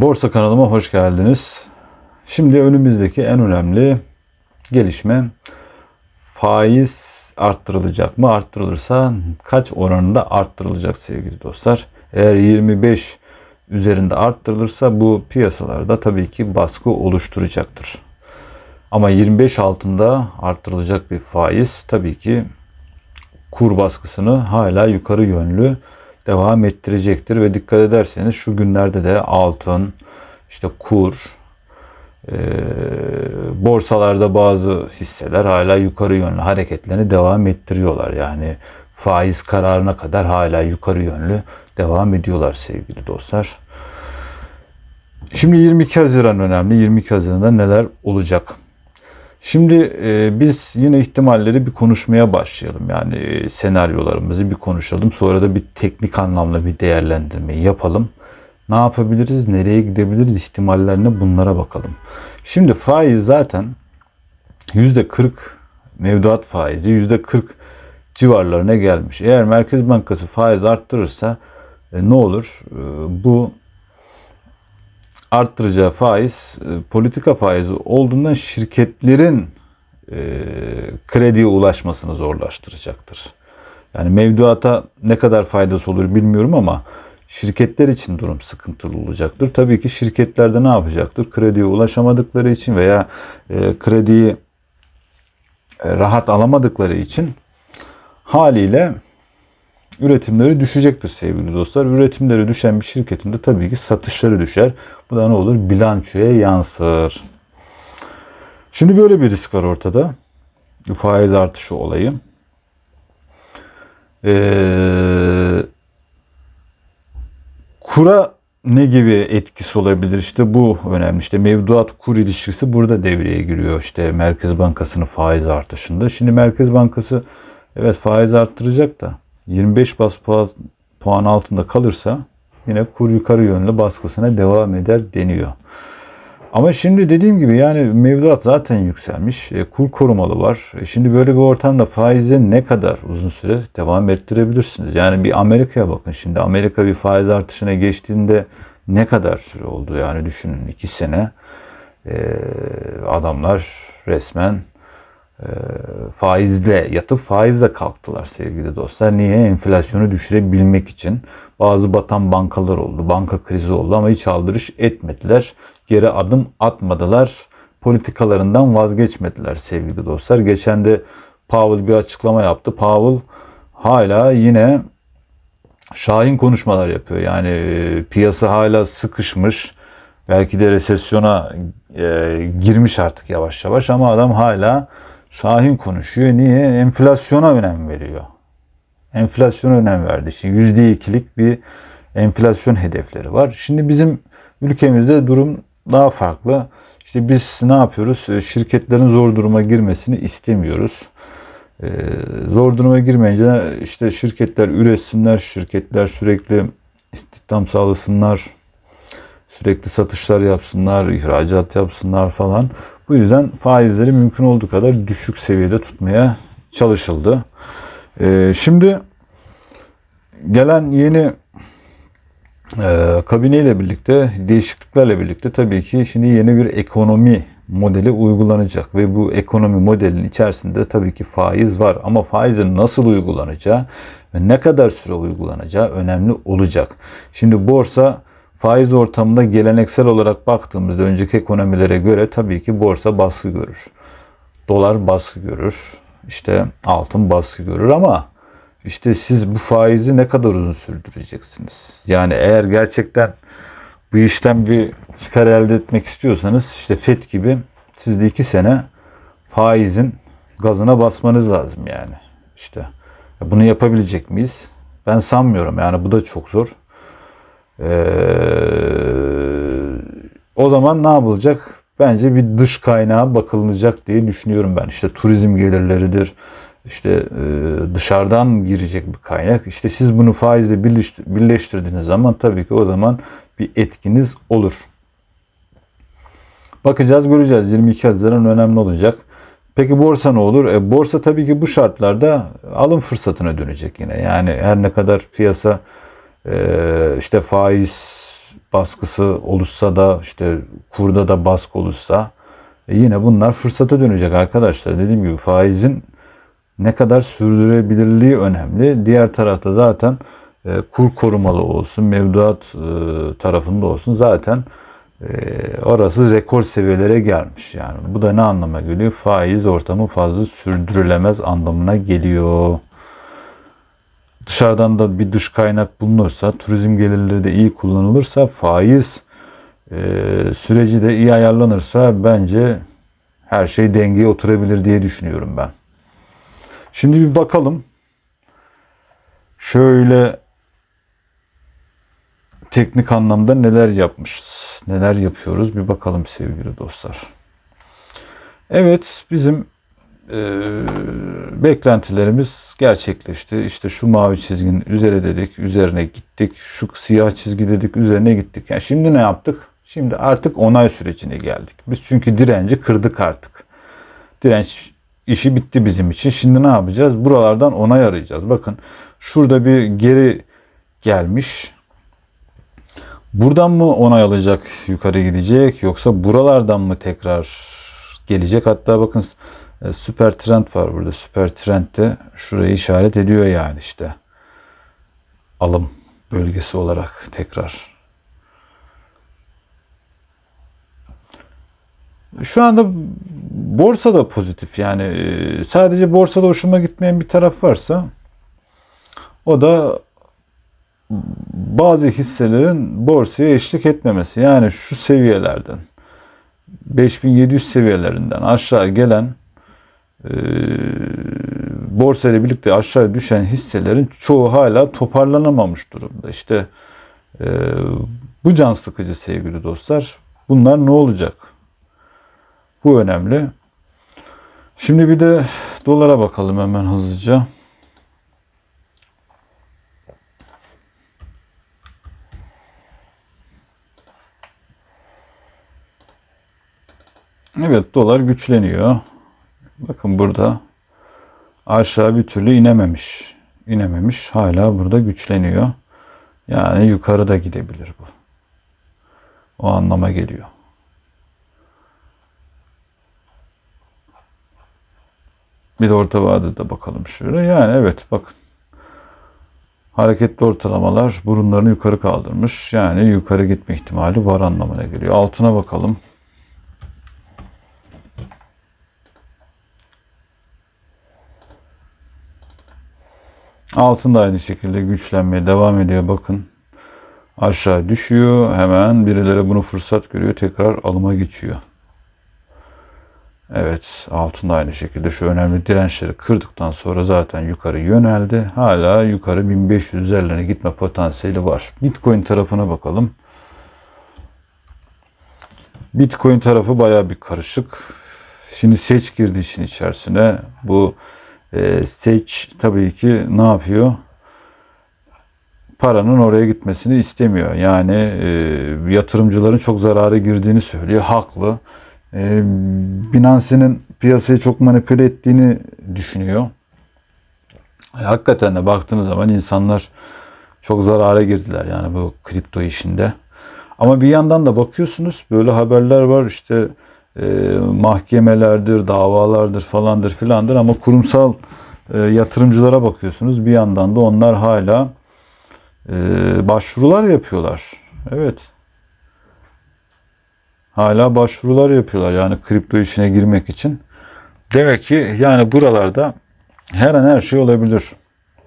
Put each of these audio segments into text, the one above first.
Borsa kanalıma hoş geldiniz. Şimdi önümüzdeki en önemli gelişme faiz arttırılacak mı? Arttırılırsa kaç oranında arttırılacak sevgili dostlar? Eğer 25 üzerinde arttırılırsa bu piyasalarda tabii ki baskı oluşturacaktır. Ama 25 altında arttırılacak bir faiz tabii ki kur baskısını hala yukarı yönlü devam ettirecektir ve dikkat ederseniz şu günlerde de altın, işte kur, e, borsalarda bazı hisseler hala yukarı yönlü hareketlerini devam ettiriyorlar. Yani faiz kararına kadar hala yukarı yönlü devam ediyorlar sevgili dostlar. Şimdi 22 Haziran önemli. 22 Haziran'da neler olacak? Şimdi e, biz yine ihtimalleri bir konuşmaya başlayalım. Yani e, senaryolarımızı bir konuşalım. Sonra da bir teknik anlamda bir değerlendirme yapalım. Ne yapabiliriz? Nereye gidebiliriz? ihtimallerine bunlara bakalım. Şimdi faiz zaten %40 mevduat faizi %40 civarlarına gelmiş. Eğer Merkez Bankası faiz arttırırsa e, ne olur? E, bu arttıracağı faiz e, politika faizi olduğundan şirketlerin e, krediye ulaşmasını zorlaştıracaktır. Yani mevduata ne kadar faydası olur bilmiyorum ama şirketler için durum sıkıntılı olacaktır. Tabii ki şirketlerde ne yapacaktır? Krediye ulaşamadıkları için veya e, krediyi rahat alamadıkları için haliyle üretimleri düşecektir sevgili dostlar. Üretimleri düşen bir şirketin de tabii ki satışları düşer. Bu da ne olur? Bilançoya yansır. Şimdi böyle bir risk var ortada. Faiz artışı olayı. Ee, kura ne gibi etkisi olabilir? İşte bu önemli. İşte mevduat kur ilişkisi burada devreye giriyor. İşte Merkez Bankası'nın faiz artışında. Şimdi Merkez Bankası evet faiz arttıracak da 25 bas puan altında kalırsa yine kur yukarı yönlü baskısına devam eder deniyor. Ama şimdi dediğim gibi yani mevduat zaten yükselmiş. E, kur korumalı var. E, şimdi böyle bir ortamda faize ne kadar uzun süre devam ettirebilirsiniz? Yani bir Amerika'ya bakın. Şimdi Amerika bir faiz artışına geçtiğinde ne kadar süre oldu? Yani düşünün iki sene e, adamlar resmen faizle yatıp faizle kalktılar sevgili dostlar. Niye? Enflasyonu düşürebilmek için. Bazı batan bankalar oldu. Banka krizi oldu ama hiç aldırış etmediler. Geri adım atmadılar. Politikalarından vazgeçmediler sevgili dostlar. Geçen de Powell bir açıklama yaptı. Powell hala yine şahin konuşmalar yapıyor. Yani e, piyasa hala sıkışmış. Belki de resesyona e, girmiş artık yavaş yavaş ama adam hala şahin konuşuyor. Niye? Enflasyona önem veriyor. Enflasyona önem verdi. Şimdi %2'lik bir enflasyon hedefleri var. Şimdi bizim ülkemizde durum daha farklı. İşte biz ne yapıyoruz? E, şirketlerin zor duruma girmesini istemiyoruz. Ee, zor duruma girmeyince işte şirketler üretsinler, şirketler sürekli istihdam sağlasınlar, sürekli satışlar yapsınlar, ihracat yapsınlar falan. Bu yüzden faizleri mümkün olduğu kadar düşük seviyede tutmaya çalışıldı. Ee, şimdi gelen yeni e, kabineyle birlikte, değişikliklerle birlikte tabii ki şimdi yeni bir ekonomi modeli uygulanacak ve bu ekonomi modelinin içerisinde tabii ki faiz var ama faizin nasıl uygulanacağı ve ne kadar süre uygulanacağı önemli olacak. Şimdi borsa faiz ortamında geleneksel olarak baktığımızda önceki ekonomilere göre tabii ki borsa baskı görür. Dolar baskı görür. İşte altın baskı görür ama işte siz bu faizi ne kadar uzun sürdüreceksiniz? Yani eğer gerçekten bu işten bir çıkar elde etmek istiyorsanız işte FED gibi siz de iki sene faizin gazına basmanız lazım yani. İşte bunu yapabilecek miyiz? Ben sanmıyorum yani bu da çok zor. Ee, o zaman ne yapılacak? Bence bir dış kaynağa bakılacak diye düşünüyorum ben. İşte turizm gelirleridir, işte e, dışarıdan girecek bir kaynak. İşte siz bunu faizle birleştirdiğiniz zaman tabii ki o zaman bir etkiniz olur. Bakacağız göreceğiz. 22 Haziran önemli olacak. Peki borsa ne olur? E, borsa tabii ki bu şartlarda alım fırsatına dönecek yine. Yani her ne kadar piyasa işte faiz baskısı oluşsa da işte kurda da baskı oluşsa e, yine bunlar fırsata dönecek arkadaşlar. Dediğim gibi faizin ne kadar sürdürebilirliği önemli. Diğer tarafta zaten e, kur korumalı olsun, mevduat e, tarafında olsun zaten orası rekor seviyelere gelmiş. Yani bu da ne anlama geliyor? Faiz ortamı fazla sürdürülemez anlamına geliyor. Dışarıdan da bir dış kaynak bulunursa, turizm gelirleri de iyi kullanılırsa, faiz e, süreci de iyi ayarlanırsa bence her şey dengeye oturabilir diye düşünüyorum ben. Şimdi bir bakalım. Şöyle teknik anlamda neler yapmışız, neler yapıyoruz bir bakalım sevgili dostlar. Evet bizim e, beklentilerimiz gerçekleşti. İşte şu mavi çizginin üzeri dedik, üzerine gittik. Şu siyah çizgi dedik, üzerine gittik. Yani şimdi ne yaptık? Şimdi artık onay sürecine geldik. Biz çünkü direnci kırdık artık. Direnç işi bitti bizim için. Şimdi ne yapacağız? Buralardan onay arayacağız. Bakın şurada bir geri gelmiş. Buradan mı onay alacak yukarı gidecek yoksa buralardan mı tekrar gelecek? Hatta bakın süper trend var burada. Süper trend de şurayı işaret ediyor yani işte. Alım bölgesi olarak tekrar. Şu anda borsa da pozitif yani e, sadece borsada hoşuma gitmeyen bir taraf varsa o da bazı hisselerin borsaya eşlik etmemesi. Yani şu seviyelerden 5700 seviyelerinden aşağı gelen e, borsa ile birlikte aşağı düşen hisselerin çoğu hala toparlanamamış durumda. İşte e, bu can sıkıcı sevgili dostlar. Bunlar ne olacak? Bu önemli. Şimdi bir de dolara bakalım hemen hızlıca. Evet dolar güçleniyor. Bakın burada aşağı bir türlü inememiş. İnememiş. Hala burada güçleniyor. Yani yukarı da gidebilir bu. O anlama geliyor. Bir de orta vadede bakalım şöyle. Yani evet bakın. Hareketli ortalamalar burunlarını yukarı kaldırmış. Yani yukarı gitme ihtimali var anlamına geliyor. Altına bakalım. Altın da aynı şekilde güçlenmeye devam ediyor. Bakın aşağı düşüyor. Hemen birileri bunu fırsat görüyor. Tekrar alıma geçiyor. Evet altın da aynı şekilde şu önemli dirençleri kırdıktan sonra zaten yukarı yöneldi. Hala yukarı 1500 üzerlerine gitme potansiyeli var. Bitcoin tarafına bakalım. Bitcoin tarafı baya bir karışık. Şimdi seç girdi işin içerisine. Bu e, seç tabii ki ne yapıyor? Paranın oraya gitmesini istemiyor. Yani e, yatırımcıların çok zararı girdiğini söylüyor. Haklı. E, Binance'nin piyasayı çok manipüle ettiğini düşünüyor. E, hakikaten de baktığınız zaman insanlar çok zarara girdiler yani bu kripto işinde. Ama bir yandan da bakıyorsunuz böyle haberler var işte e, mahkemelerdir, davalardır falandır filandır ama kurumsal e, yatırımcılara bakıyorsunuz bir yandan da onlar hala e, başvurular yapıyorlar. Evet. Hala başvurular yapıyorlar yani kripto işine girmek için. Demek ki yani buralarda her an her şey olabilir.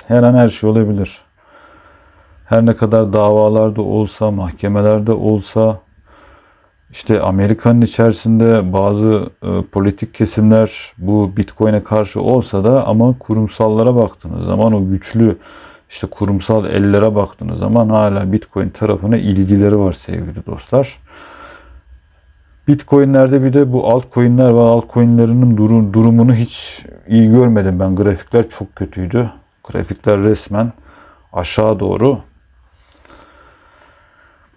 Her an her şey olabilir. Her ne kadar davalarda olsa, mahkemelerde olsa, işte Amerika'nın içerisinde bazı e, politik kesimler bu Bitcoin'e karşı olsa da ama kurumsallara baktığınız zaman o güçlü işte kurumsal ellere baktığınız zaman hala Bitcoin tarafına ilgileri var sevgili dostlar. Bitcoin'lerde bir de bu altcoin'ler var. Altcoin'lerinin durum, durumunu hiç iyi görmedim ben. Grafikler çok kötüydü. Grafikler resmen aşağı doğru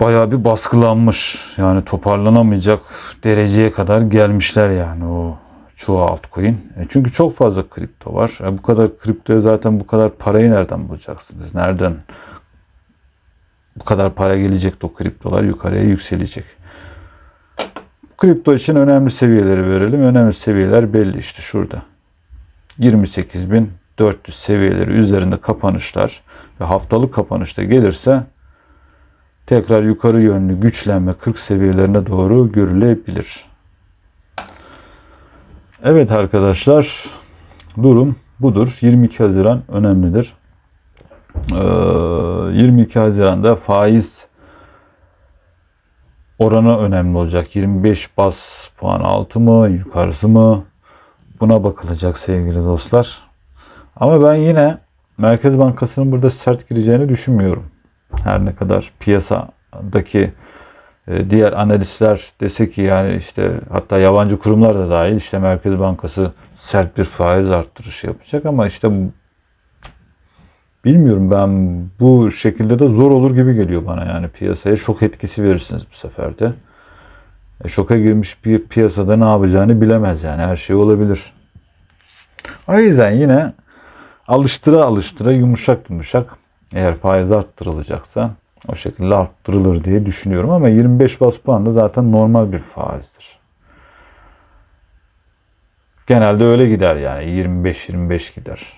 bayağı bir baskılanmış. Yani toparlanamayacak dereceye kadar gelmişler yani o çoğu altcoin. E çünkü çok fazla kripto var. E bu kadar kriptoya zaten bu kadar parayı nereden bulacaksınız? Nereden bu kadar para gelecek de o kriptolar yukarıya yükselecek. Kripto için önemli seviyeleri verelim. Önemli seviyeler belli işte şurada. 28.400 seviyeleri üzerinde kapanışlar ve haftalık kapanışta gelirse tekrar yukarı yönlü güçlenme 40 seviyelerine doğru görülebilir. Evet arkadaşlar durum budur. 22 Haziran önemlidir. Ee, 22 Haziran'da faiz oranı önemli olacak. 25 bas puan altı mı yukarısı mı buna bakılacak sevgili dostlar. Ama ben yine Merkez Bankası'nın burada sert gireceğini düşünmüyorum. Her ne kadar piyasadaki e, diğer analistler dese ki yani işte hatta yabancı kurumlar da dahil işte Merkez Bankası sert bir faiz arttırışı yapacak ama işte bilmiyorum ben bu şekilde de zor olur gibi geliyor bana yani piyasaya şok etkisi verirsiniz bu sefer de. E, şoka girmiş bir piyasada ne yapacağını bilemez yani her şey olabilir. O yüzden yine alıştıra alıştıra yumuşak yumuşak eğer faiz arttırılacaksa o şekilde arttırılır diye düşünüyorum ama 25 bas puan da zaten normal bir faizdir. Genelde öyle gider yani 25-25 gider.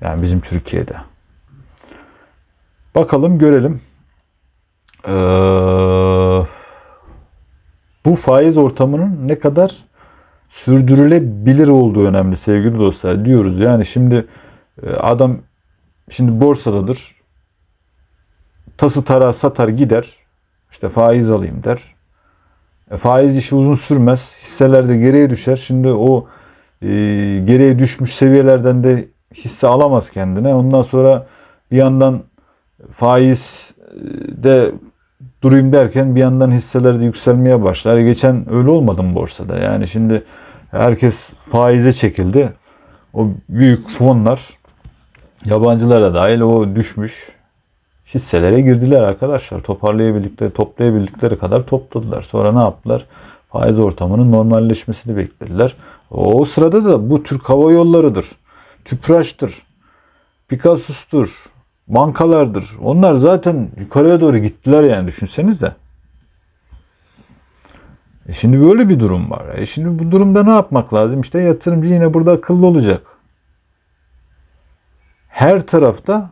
Yani bizim Türkiye'de. Bakalım görelim. Ee, bu faiz ortamının ne kadar sürdürülebilir olduğu önemli sevgili dostlar diyoruz. Yani şimdi e, adam şimdi borsadadır. Tası tara satar gider. İşte faiz alayım der. E, faiz işi uzun sürmez. Hisseler de geriye düşer. Şimdi o e, geriye düşmüş seviyelerden de hisse alamaz kendine. Ondan sonra bir yandan faiz de durayım derken bir yandan hisseler de yükselmeye başlar. Geçen öyle olmadı mı borsada? Yani şimdi herkes faize çekildi. O büyük fonlar yabancılara dahil o düşmüş hisselere girdiler arkadaşlar. Toparlayabildikleri, toplayabildikleri kadar topladılar. Sonra ne yaptılar? Faiz ortamının normalleşmesini beklediler. O sırada da bu Türk Hava Yolları'dır. Tüpraş'tır. Picasso'stur. Bankalardır. Onlar zaten yukarıya doğru gittiler yani düşünsenize. E şimdi böyle bir durum var. E şimdi bu durumda ne yapmak lazım? İşte yatırımcı yine burada akıllı olacak. Her tarafta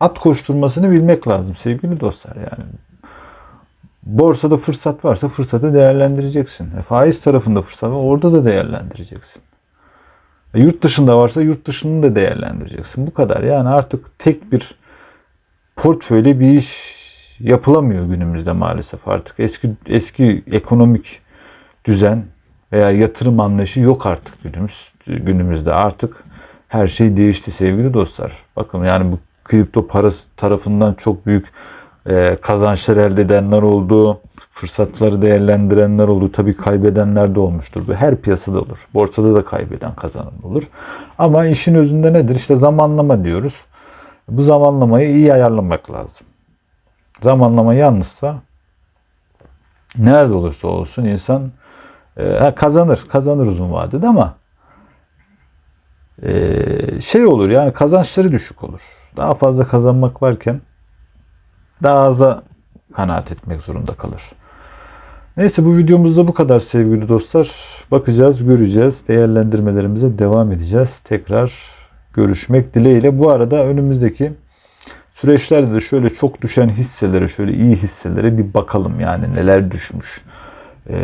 at koşturmasını bilmek lazım sevgili dostlar yani. Borsada fırsat varsa fırsatı değerlendireceksin. E faiz tarafında fırsat var orada da değerlendireceksin. E yurt dışında varsa yurt dışını da değerlendireceksin. Bu kadar. Yani artık tek bir portföyle bir iş yapılamıyor günümüzde maalesef artık. Eski eski ekonomik düzen veya yatırım anlayışı yok artık günümüz günümüzde. Artık her şey değişti sevgili dostlar. Bakın yani bu kripto parası tarafından çok büyük e, kazançlar elde edenler oldu. Fırsatları değerlendirenler oldu. Tabii kaybedenler de olmuştur. Bu her piyasada olur. Borsada da kaybeden kazanan olur. Ama işin özünde nedir? İşte zamanlama diyoruz. Bu zamanlamayı iyi ayarlamak lazım. Zamanlama yanlışsa nerede olursa olsun insan e, kazanır. Kazanır uzun vadede ama şey olur yani kazançları düşük olur. Daha fazla kazanmak varken daha aza kanaat etmek zorunda kalır. Neyse bu videomuzda bu kadar sevgili dostlar. Bakacağız, göreceğiz. Değerlendirmelerimize devam edeceğiz. Tekrar görüşmek dileğiyle. Bu arada önümüzdeki süreçlerde de şöyle çok düşen hisselere, şöyle iyi hisselere bir bakalım. Yani neler düşmüş, ee,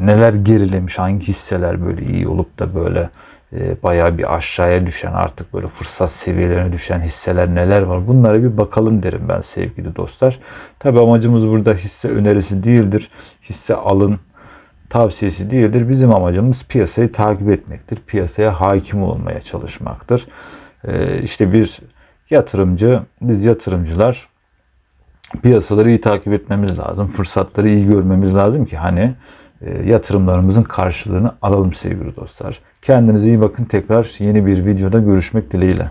neler gerilemiş, hangi hisseler böyle iyi olup da böyle e, bayağı bir aşağıya düşen artık böyle fırsat seviyelerine düşen hisseler neler var bunlara bir bakalım derim ben sevgili dostlar. Tabi amacımız burada hisse önerisi değildir. Hisse alın tavsiyesi değildir. Bizim amacımız piyasayı takip etmektir. Piyasaya hakim olmaya çalışmaktır. Ee, işte bir yatırımcı, biz yatırımcılar piyasaları iyi takip etmemiz lazım. Fırsatları iyi görmemiz lazım ki hani e, yatırımlarımızın karşılığını alalım sevgili dostlar. Kendinize iyi bakın. Tekrar yeni bir videoda görüşmek dileğiyle.